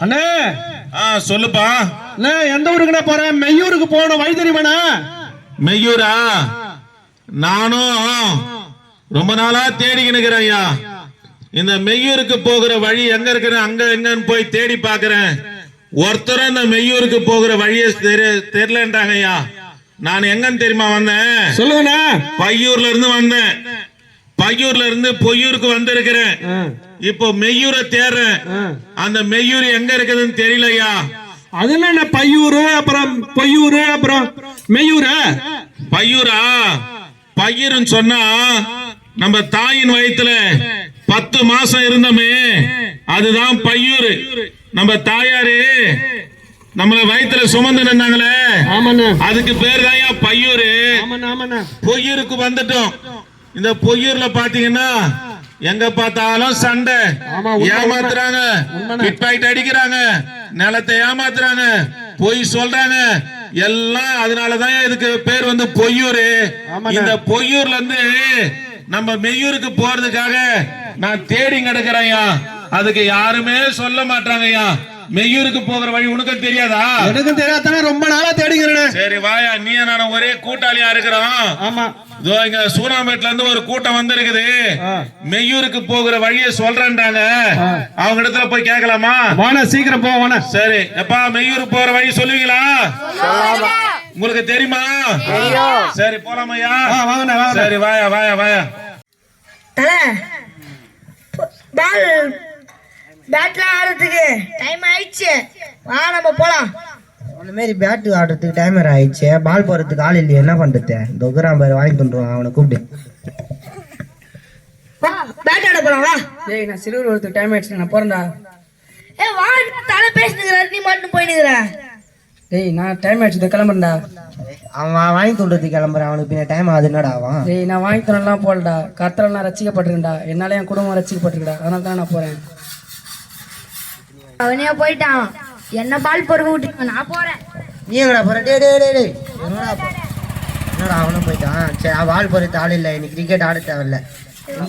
அண்ணே! ஆ சொல்லுப்பா. அண்ணே எந்த ஊருக்குண்ணே போறேன் மெய்யூருக்கு போகணும் வழி தெரியுமாண்ணா மெய்யூரா? நானும் ரொம்ப நாளா தேடிக்கின்னு இருக்கிறேன் ஐயா. இந்த மெய்யூருக்கு போகிற வழி எங்க இருக்குன்னு அங்க எங்கன்னு போய் தேடி பாக்குறேன் ஒருத்தரும் இந்த மெய்யூருக்கு போகிற வழியை தெரி- தெரியலன்றாங்க ஐயா. நான் எங்கன்னு தெரியுமா வந்தேன்? சொல்லுங்கண்ணே. பையூர்ல இருந்து வந்தேன். பையூர்ல இருந்து பொய்யூருக்கு வந்திருக்கிறேன். இப்போ மெய்யூரை தேடுறேன் ஆ. அந்த மெய்யூர் எங்க இருக்குதுன்னு தெரியலையா? அது என்ன பையூரு அப்புறம் பொய்யூரு அப்புறம் மெய்யூரு? பையூரா? பையூருன்னு சொன்னா நம்ம தாயின் வயித்துல பத்து மாசம் இருந்தோமே அதுதான் பையூரு. நம்ம தாயாரு நம்மள வயித்துல சுமந்து நின்னாங்களே அதுக்கு பேர் தான் பையூரு? பொய்யூருக்கு வந்துட்டோம். இந்த பொய்யூர்ல பாத்தீங்கன்னா எங்க பார்த்தாலும் சண்டை. ஏமாத்துறாங்க. உண்மைண்ணே. பிட் பாக்கெட் அடிக்கிறாங்க. நிலத்தை ஏமாத்துறாங்க. பொய் சொல்றாங்க. எல்லாம் அதனாலதான் இதுக்கு பேர் வந்து பொய்யூரு. இந்த பொய்யூர்ல இருந்து நம்ம மெய்யூருக்கு போறதுக்காக நான் தேடி கிடக்குறேன்யா. அதுக்கு யாருமே சொல்ல மாட்டாங்கய்யா. மெய்யூருக்கு போகிற வழி உனக்கு தெரியாதா? எனக்கும் தெரியாதானே ரொம்ப நாளா தேடிக்கிறேனே சரி வாயா. நீ நானும் ஒரே கூட்டாளியா இருக்கிறோம். ஆமா. இதோ இங்க சூனாம்பேட்ல இருந்து ஒரு கூட்டம் வந்திருக்குது. மெய்யூருக்கு போகிற வழியை சொல்றேன்றாங்க. அவங்க இடத்துல போய் கேட்கலாமா? வாண்ணே சீக்கிரம் போ வாண்ணே சரி. எப்பா மெய்யூருக்கு போற வழி சொல்லுவீங்களா? உங்களுக்கு தெரியுமா? சரி போலாமையா சரி வாயா வாயா வாயா. பால் ஆடுறதுக்கு டைம் ஆயிடுச்சு. வா நம்ம போலாம். அந்த மாதிரி பேட்டு ஆடுறதுக்கு டைமர் ஆயிடுச்சு. பால் போறதுக்கு ஆள் இல்லையே என்ன பண்றது? இந்த உக்ராம் பேர் வாங்கி தந்துருவான் அவனை கூப்பிட்டு வா பேட் ஆட போலாம் வா. டேய் நான் சிறுவர் ஒருத்தர் டைம் ஆயிடுச்சு நான் போறேன்டா. ஏ வா தலை பேசினுக்கிற நீ மட்டும் போயினுக்கிற. டேய் நான் டைம் ஆயிடுச்சு கிளம்புறேன்டா. அவன் வாங்கி தந்துறதுக்கு கிளம்புறான் அவனுக்கு பின்ன டைம் ஆகுது என்னடா அவன்? டேய் நான் வாங்கி தரலாம் போலடா கத்தரெல்லாம் ரசிக்கப்பட்டிருக்கேன்டா என்னால என் குடும்பம் ரசிக்கப்பட்டிருக்கடா. அதனால தான் நான் போறேன். அவனே போயிட்டான். என்ன பால் பொறுக்க விட்டு நான் போறேன். நீ எங்கடா போற? டே டே டே டே என்னடா என்னடா அவனும் போயிட்டான்? சரி அவன் பால் போறது ஆள் இல்லை. இன்னைக்கு கிரிக்கெட் ஆட தேவையில்ல.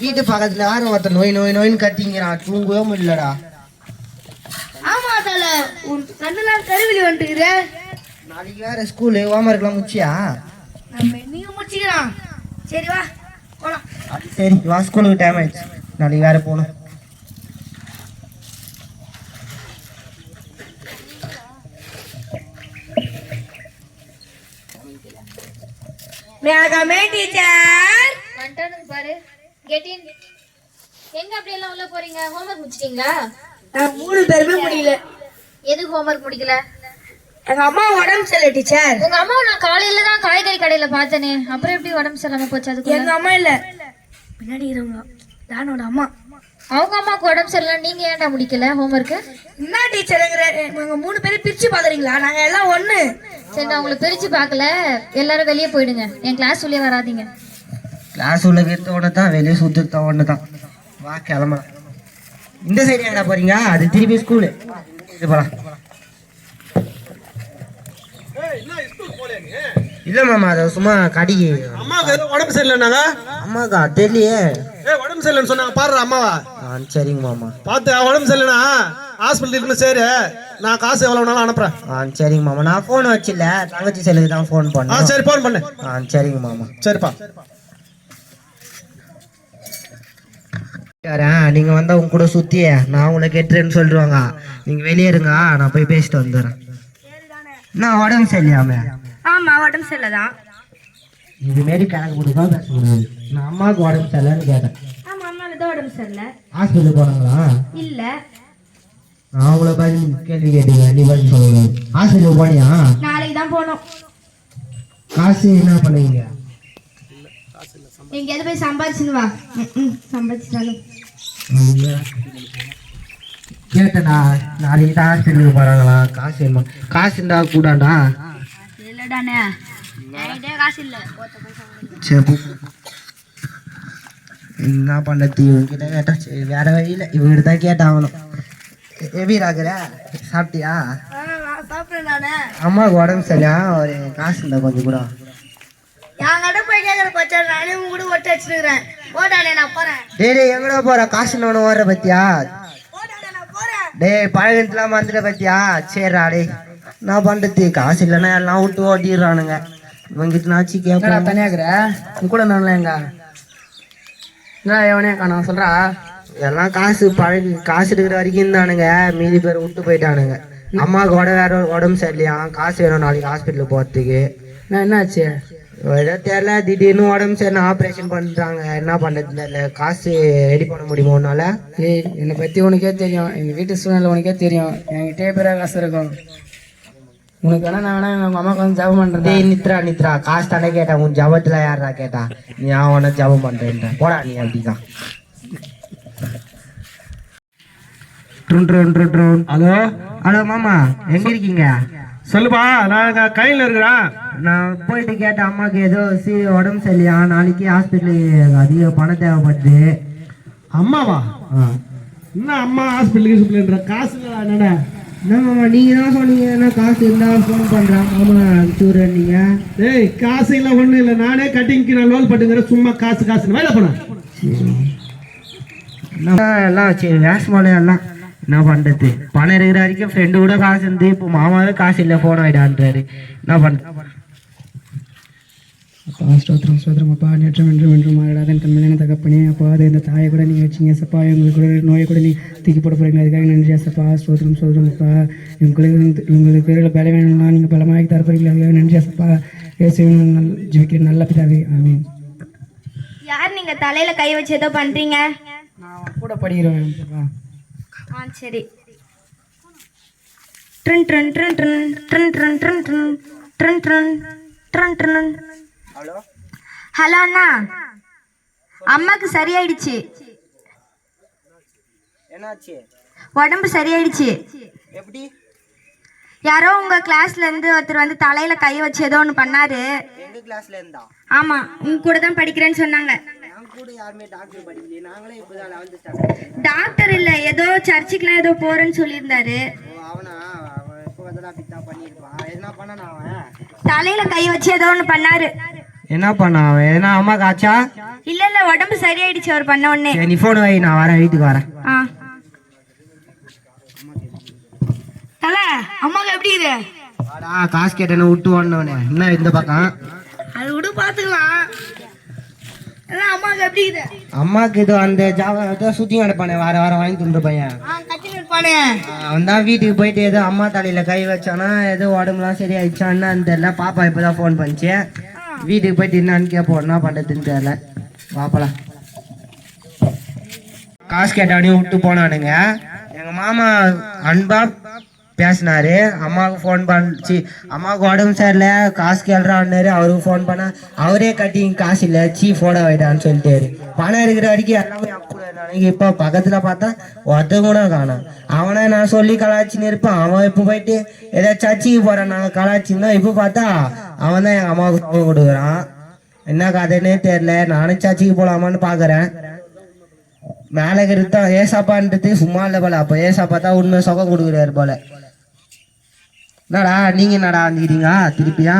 வீட்டு பக்கத்துல யாரும் ஒருத்தன் நோய் நோய் நோயின்னு கத்திங்கிறான். தூங்கவே முடியலடா. ஆமா தல. உன் கண்ணுலாம் கருவிலி வந்துட்டுக்கிற நாளைக்கு வேற ஸ்கூலு ஹோம்ஒர்க்லாம் முச்சியா நம்ம நீங்க முடிச்சுக்கலாம். சரி வா. போலாம். சரி வா ஸ்கூலுக்கு டைம் ஆயிடுச்சு. நாளைக்கு வேற போகணும். மேகமே டீச்சர் வந்துட்டானுங்க பாரு. கெட் இன் எங்க அப்படி எல்லாம் உள்ள போறீங்க? ஹோம்ஒர்க் முடிச்சிட்டீங்களா? நான் மூணு பேருமே முடியல. எதுக்கு ஹோம்ஒர்க் முடிக்கல? எங்க அம்மா உடம்பு சரியில்லை டீச்சர் உங்க அம்மா நான் காலையில தான் காய்கறி கடையில பார்த்தனே. அப்புறம் எப்படி உடம்பு சரியில்லாம போச்சு அதுக்கு எங்க அம்மா இல்ல. பின்னாடி இருவங்க தானோட அம்மா. அவங்க அம்மாவுக்கு உடம்பு சரியில்லை நீங்க ஏன்டா முடிக்கல ஹோம்ஒர்க் என்ன டீச்சருங்கிற நாங்க மூணு பேரும் பிரிச்சு பாக்குறீங்களா நாங்க எல்லாம் ஒண்ணு. சரி நான் உங்களை பிரிச்சு பார்க்கல. எல்லாரும் வெளியே போயிடுங்க. என் கிளாஸ் உள்ளே வராதீங்க. கிளாஸ் உள்ள இருக்கிறத தான் வெளியே சுத்துறத ஒன்று தான் வா கிளம்பலாம் இந்த சைடு எங்கடா போறீங்க? அது திருப்பி ஸ்கூலு இது போலாம். இல்ல மாமா அது சும்மா கடிக்கு அம்மாவுக்கு உடம்பு சரியில்லைனாங்க அம்மாக்கா தெரியலையே. ஏ உடம்பு சரியில்லைன்னு சொன்னாங்க. பாடுற அம்மாவா. ஆ சரிங்க மாமா. பார்த்து உடம்பு சரியில்லைனா ஹாஸ்பிட்டல் இருக்குன்னு சரி. நான் காசு எவ்வளவு வேணாலும் அனுப்புறேன். ஆ சரிங்க மாமா. நான் ஃபோன் வச்சில்ல. தங்கச்சி செல்லுக்கு தான் ஃபோன் ஆ பண்ணேன் சரி போன் பண்ணு. ஆ சரிங்க மாமா. சரிப்பா. யாரேன் நீங்க வந்தா உங்க கூட சுத்தி நான் உங்களை கெட்டுறேன்னு சொல்லிடுவாங்க. நீங்க வெளியே இருங்க. நான் போய் பேசிட்டு வந்துடுறேன். நான் உடம்பு சரியில்லாம ஆமா உடம்பு சரியில்லைதான். இது மாரி கணக்கு போட்டு தான் பேசக்கூடாது நான் அம்மாவுக்கு உடம்பு சரியில்லைன்னு கேட்டேன். ஆமா அம்மாவுக்கு தான் உடம்பு சரியில்லை. ஹாஸ்பிட்டல் போனாங்களா? இல்ல. நான் அவங்கள பதில் கேள்வி கேட்டீங்க நீ சொல்லக்கூடாது ஹாஸ்பிட்டல் போனியா? நாளைக்கு தான் போகணும் காசு என்ன பண்ணுவீங்க? எங்கேயாவது போய் சம்பாதிச்சுன்னு வா. ம் சம்பாதிச்சிட்டாலும் கேட்டேண்ணா நாளைக்கு தான் ஹாஸ்பிட்டலுக்கு போறாங்களா? காசு வேணுமா காசு இருந்தா கூடாண்டா இல்லடானே என்ன பண்ணது இவங்கிட்ட கேட்டா சரி வேற வழியில இவங்கிட்ட தான் கேட்டாகணும் எப்படி ராகுற சாப்பிட்டியா அம்மாவுக்கு உடம்பு சரியா ஒரு காசு இல்லை கொஞ்சம் கூட பழகத்துல வந்துட பத்தியா சரிடா டே நான் பண்றது காசு இல்லைன்னா எல்லாம் விட்டு ஓட்டிடுறானுங்க இவங்கிட்டனாச்சு என்னடா கேட்பேன் தனியாக்குற உன் கூட நான் எங்க? என்னடா எவனே காணோம் சொல்றா எல்லாம் காசு பழகி காசு இருக்கிற வரைக்கும் தானுங்க மீதி பேர் விட்டு போயிட்டானுங்க. அம்மாவுக்கு உட வேற உடம்பு சரியில்லையா? காசு வேணும் நாளைக்கு ஹாஸ்பிட்டலுக்கு போகிறதுக்கு நான் என்னாச்சு? ஏதோ தெரியல திடீர்னு உடம்பு சரி ஆப்ரேஷன் பண்ணுறாங்க என்ன பண்ணுறது தெரியல. காசு ரெடி பண்ண முடியுமா உன்னால? ஏய் என்னை பற்றி உனக்கே தெரியும். எங்கள் வீட்டு சூழ்நிலை உனக்கே தெரியும். என்கிட்டே பேர காசு இருக்கும். உனக்கு வேணா நான் வேணா எங்கள் அம்மாவுக்கு வந்து ஜபம் பண்ணுறேன் டேய் நித்ரா நித்ரா காசு தானே கேட்டேன். உன் ஜபத்துல யாரா கேட்டா? நீ அவனை ஜபம் பண்றேன்ற போடா நீ அப்படிதான். ட்ருன் ட்ருன் ட்ருன் ட்ருன். ஹலோ? ஹலோ மாமா எங்க இருக்கீங்க? சொல்லுப்பா நான் கையில் இருக்கிறேன் நான் போயிட்டு கேட்டேன் அம்மாக்கு ஏதோ சி உடம்பு சரியில்லையா? நாளைக்கு ஹாஸ்பிட்டலுக்கு அதிக பணம் தேவைப்படுது. அம்மாவா? ஆ. என்ன அம்மா ஹாஸ்பிட்டலுக்கு காசு இல்லை என்னடா என்ன மாமா நீங்க தான் சொன்னீங்க. என்ன காசு இருந்தா ஃபோன் பண்றேன். மாமா அனுப்பிச்சுடுறேன் நீங்க. டேய் காசு இல்லை ஒன்றும் இல்லை. நானே கட்டிங்க்கு நான் லோல் பட்டுங்கிற சும்மா காசு காசுன்னு வேலை போனேன் எல்லாம் சரி. வேஷமாலே எல்லாம் என்ன பண்றது? பணம் இருக்கிற வரைக்கும் ஃப்ரெண்டு கூட காசு இருந்து இப்போ மாமாவே காசு இல்லை ஃபோன் ஆயிடான்றாரு என்ன அப்பா ஸ்தோத்திரம் ஸ்தோத்திரம் அப்பா நேற்றம் என்றும் என்றும் மாறிடாத என் தன்மையான தகப்பனே அப்பா அது இந்த தாயை கூட நீங்கள் வச்சிங்க சப்பா எங்களுக்கு கூட நோயை கூட நீ தூக்கி போட போறீங்க அதுக்காக நன்றி சப்பா ஸ்தோத்திரம் ஸ்தோத்திரம் அப்பா உங்களுக்கு உங்களுக்கு பேரில் பல வேணும்னா நீங்கள் பலமாகி தரப்போறீங்களா அதுக்காக நன்றி சப்பா இயேசுவின் நல் ஜீவிக்கிற நல்ல பிதாவே ஆமீன் யார் நீங்க தலையில கை வச்சு ஏதோ பண்றீங்க நான் கூட படிக்கிறேன் அப்பா ஆ சரி ட்ரன் ட்ரன் ட்ரன் ட்ரன் ட்ரன் ட்ரன் ட்ரன் ட்ரன் ட்ரன் ட்ரன் ட்ரன் ட்ரன் ஹலோ? அண்ணா. அம்மாக்கு சரியாயிடுச்சு. என்னாச்சு? உடம்பு சரியாயிடுச்சு. எப்படி? யாரோ உங்க கிளாஸ்ல இருந்து ஒருத்தர் வந்து தலையில கை வச்சு ஏதோ ஒன்று பண்ணாரு. எங்க கிளாஸ்ல இருந்தா? ஆமா உங்க கூட தான் படிக்கிறேன்னு சொன்னாங்க. நான் கூட யாருமே டாக்டர் படிக்கலையே. நாங்களே இப்போதான் லெவன்த்து ஸ்டாண்டர்ட் டாக்டர் இல்ல ஏதோ சர்ச்சுக்குலாம் ஏதோ போறேன்னு சொல்லியிருந்தாரு. ஓ அவனா? அவன் இப்போ வந்து தான் பண்ணியிருப்பான். என்ன பண்ணானா அவன்? தலையில கை வச்சு ஏதோ ஒன்று பண்ணாரு. என்ன பண்ணான் அவன்? எதனா அம்மா காச்சா இல்ல இல்ல உடம்பு சரியாயிடுச்சு அவர் பண்ண உடனே. சரி நீ ஃபோன் வை நான் வரேன் வீட்டுக்கு வரேன். ஆ. தல அம்மாக்கு எப்படி இது? வாடா காசு கேட்டேன்னு விட்டு ஓடனவனே. என்ன இந்த பக்கம்? அது விடு பாத்துக்கலாம். அதான் அம்மாக்கு எப்படி இது? அம்மாக்கு இது அந்த ஜாவா ஏதோ சுத்தி கிடப்பானே. வார வாரம் வாங்கி துண்டு பையன். ஆ கட்டி நிற்பானே அவன் தான் வீட்டுக்கு போயிட்டு ஏதோ அம்மா தலையில கை வச்சானா ஏதோ உடம்புலாம் சரி ஆயிடுச்சான்னு தெரியல பாப்பா இப்பதான் ஃபோன் பண்ணிச்சு. வீட்டுக்கு போயிட்டு என்னன்னு கேட்போம் என்ன பண்றதுன்னு தெரியல. பாப்பலாம் காசு கேட்டானே விட்டு போனானுங்க. எங்க மாமா அன்பா பேசினாரு. அம்மாவுக்கு ஃபோன் பண்ணிச்சு அம்மாவுக்கு உடம்பு சரியில்லை காசு கேள்றான்னாரு. அவருக்கு ஃபோன் பண்ணால் அவரே கட்டி காசு இல்லை சீ ஃபோட ஆகிட்டான்னு சொல்லிட்டாரு. பணம் இருக்கிற வரைக்கும் எல்லாமே அப்படி இப்போ பக்கத்தில் பார்த்தா ஒருத்த கூட காணோம் அவனை நான் சொல்லி கலாச்சின்னு இருப்பான். அவன் இப்போ போயிட்டு ஏதோ சர்ச்சுக்கு போகிறான் நாங்கள் கலாச்சின்னா இப்போ பார்த்தா அவன் தான் எங்கள் அம்மாவுக்கு ஃபோன் கொடுக்குறான். என்ன கதைன்னே தெரில நானும் சர்ச்சுக்கு போகலாமான்னு பார்க்குறேன் மேலே இருக்கிறது ஏசாப்பான்றது. சும்மா இல்லை போல. அப்போ ஏசாப்பா தான் உண்மை சொகம் கொடுக்குறாரு போல. என்னடா நீங்க என்னடா வந்துக்கிறீங்க திருப்பியா?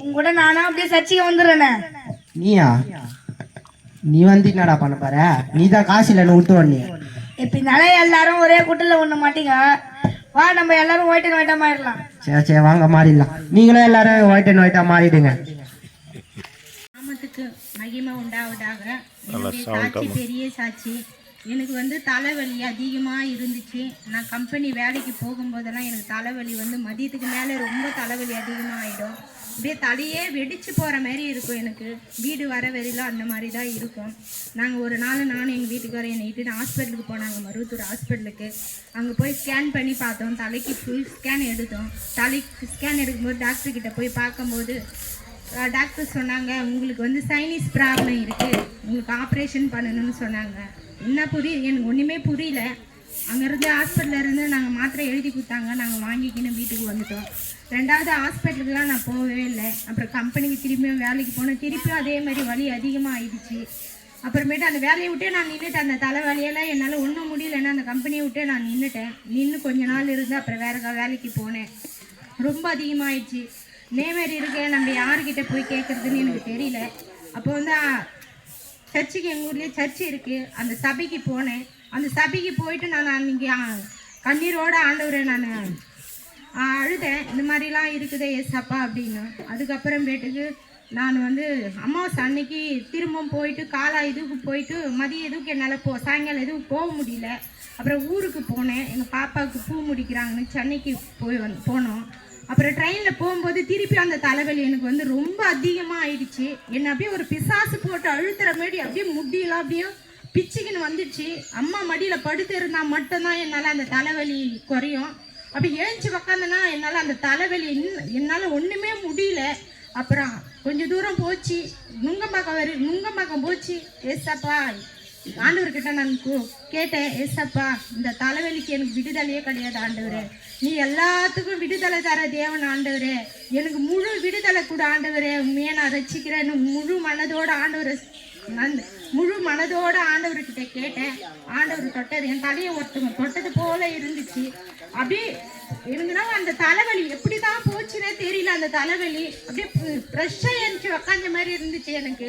உங்க கூட நானா அப்படியே சர்ச்சைக்கு வந்துடுறேனே. நீயா? நீ வந்து என்னடா பண்ண பாரு நீ தான் காசு இல்லைன்னு விட்டு வந்தீ. எப்படினாலும் எல்லாரும் ஒரே கூட்டில் ஒண்ண மாட்டீங்க. வா நம்ம எல்லாரும் ஒயிட் அண்ட் ஒயிட்டா மாறிடலாம். சரி சரி வாங்க மாறிடலாம். நீங்களும் எல்லாரும் ஒயிட் அண்ட் ஒயிட்டா மாறிடுங்க. நாமத்துக்கு மகிமை உண்டாவதாக பெரிய சாட்சி. எனக்கு வந்து தலைவலி அதிகமாக இருந்துச்சு. நான் கம்பெனி வேலைக்கு போகும்போதெல்லாம் எனக்கு தலைவலி வந்து மதியத்துக்கு மேலே ரொம்ப தலைவலி அதிகமாக ஆகிடும் அப்படியே தலையே வெடிச்சு போகிற மாதிரி இருக்கும் எனக்கு. வீடு வர வரையிலும் அந்த மாதிரி தான் இருக்கும். நாங்கள் ஒரு நாள் நானும் எங்கள் வீட்டுக்காரர் என்னை இட்டுன்னு ஹாஸ்பிட்டலுக்கு போனாங்க மருவத்தூர் ஹாஸ்பிட்டலுக்கு அங்கே போய் ஸ்கேன் பண்ணி பார்த்தோம். தலைக்கு ஃபுல் ஸ்கேன் எடுத்தோம். தலைக்கு ஸ்கேன் எடுக்கும்போது டாக்டர் கிட்ட போய் பார்க்கும்போது டாக்டர் சொன்னாங்க உங்களுக்கு வந்து சைனீஸ் ப்ராப்ளம் இருக்குது உங்களுக்கு ஆப்ரேஷன் பண்ணணும்னு சொன்னாங்க. என்ன புரிய எனக்கு ஒன்றுமே புரியல. அங்கேருந்து ஹாஸ்பிட்டலில் இருந்து நாங்கள் மாத்திரை எழுதி கொடுத்தாங்க. நாங்கள் வாங்கிக்கின்னு வீட்டுக்கு வந்துட்டோம். ரெண்டாவது ஹாஸ்பிட்டலுக்குலாம் நான் போகவே இல்லை. அப்புறம் கம்பெனிக்கு திரும்பியும் வேலைக்கு போனேன் திருப்பியும் அதே மாதிரி வலி அதிகமாக ஆயிடுச்சு அப்புறமேட்டு அந்த வேலையை விட்டே நான் நின்றுட்டேன் அந்த தலை வேலையெல்லாம் என்னால் ஒன்றும் முடியலன்னா அந்த கம்பெனியை விட்டே நான் நின்றுட்டேன் நின்று கொஞ்ச நாள் இருந்து அப்புறம் வேறு வேலைக்கு போனேன். ரொம்ப அதிகமாயிடுச்சு. மாதிரி இருக்கேன். நம்ம யாருக்கிட்ட போய் கேட்குறதுன்னு எனக்கு தெரியல. அப்போ வந்து சர்ச்சுக்கு எங்கள் ஊர்லேயே சர்ச் இருக்குது அந்த சபைக்கு போனேன். அந்த சபைக்கு போயிட்டு நான் அன்றைக்கி கண்ணீரோட ஆண்டவரை நான் அழுதேன். இந்த மாதிரிலாம் இருக்குதே ஏசப்பா அப்படின்னு. அதுக்கப்புறமேட்டுக்கு நான் வந்து அமாவாசை அன்னைக்கு திரும்பவும் போயிட்டு காலா இதுக்கு போயிட்டு மதியம் இதுக்கு என்னால் போ சாயங்காலம் எதுவும் போக முடியல. அப்புறம் ஊருக்கு போனேன். எங்கள் பாப்பாவுக்கு பூ முடிக்கிறாங்கன்னு சென்னைக்கு போய் வந்து போனோம். அப்புறம் ட்ரெயினில் போகும்போது திருப்பி அந்த தலைவலி எனக்கு வந்து ரொம்ப அதிகமாக ஆயிடுச்சு. என்னை அப்படியே ஒரு பிசாசு போட்டு அழுத்துற மாதிரி அப்படியே முடியல அப்படியே பிச்சுக்கின்னு வந்துடுச்சு. அம்மா மடியில் படுத்து இருந்தால் மட்டும்தான் என்னால் அந்த தலைவலி குறையும். அப்படி ஏஞ்சி உக்காந்தனா என்னால் அந்த தலைவலி என்னால் ஒன்றுமே முடியல. அப்புறம் கொஞ்சம் தூரம் போச்சு. நுங்கம்பாக்கம் வரு நுங்கம்பாக்கம் போச்சு. ஏசப்பா ஆண்டவர்கிட்ட நான் கேட்டேன் ஏசப்பா இந்த தலைவலிக்கு எனக்கு விடுதலையே கிடையாது ஆண்டவரே. நீ எல்லாத்துக்கும் விடுதலை தர தேவன் ஆண்டவரே. எனக்கு முழு விடுதலை கூட ஆண்டவரே. உண்மையை நான் ரசிக்கிறேன்னு முழு மனதோட ஆண்டவரை நான் முழு மனதோட ஆண்டவர்கிட்ட கேட்டேன். ஆண்டவர் தொட்டது என் தலையை ஒருத்தவங்க தொட்டது போல இருந்துச்சு. அப்படியே இருந்துனா அந்த தலைவலி எப்படி தான் போச்சுன்னே தெரியல அந்த தலைவலி. அப்படியே ஃப்ரெஷ்ஷாக எழுந்துச்சு உக்காந்த மாதிரி இருந்துச்சு எனக்கு.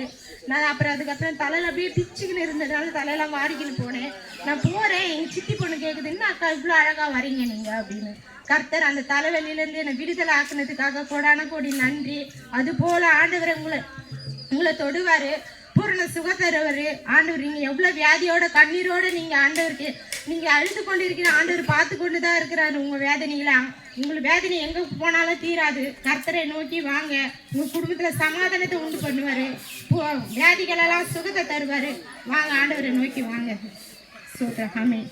நான் அப்புறம் அதுக்கப்புறம் தலையில அப்படியே பிச்சுக்கின்னு இருந்ததுனால தலையெல்லாம் வாரிக்கின்னு போனேன். நான் போகிறேன் எங்கள் சித்தி பொண்ணு கேட்குதுன்னு அக்கா இவ்வளோ அழகாக வரீங்க நீங்கள் அப்படின்னு. கர்த்தர் அந்த தலைவலியிலேருந்து என்னை விடுதலை ஆக்குனதுக்காக கோடான கோடி நன்றி. அது போல் ஆண்டவர் உங்களை உங்களை தொடுவார். பூரண சுக ஆண்டவர் நீங்க எவ்வளவு வியாதியோட கண்ணீரோட நீங்க ஆண்டவருக்கு நீங்க அழுது கொண்டு இருக்கிற ஆண்டவர் பார்த்து கொண்டு தான் இருக்கிறாரு. உங்க வேதனைகளாம் உங்களுக்கு வேதனை எங்க போனாலும் தீராது. கர்த்தரை நோக்கி வாங்க. உங்க குடும்பத்துல சமாதானத்தை உண்டு பண்ணுவாரு. வியாதிகளெல்லாம் சுகத்தை தருவாரு. வாங்க ஆண்டவரை நோக்கி வாங்க. சூத்திர ஆமென்.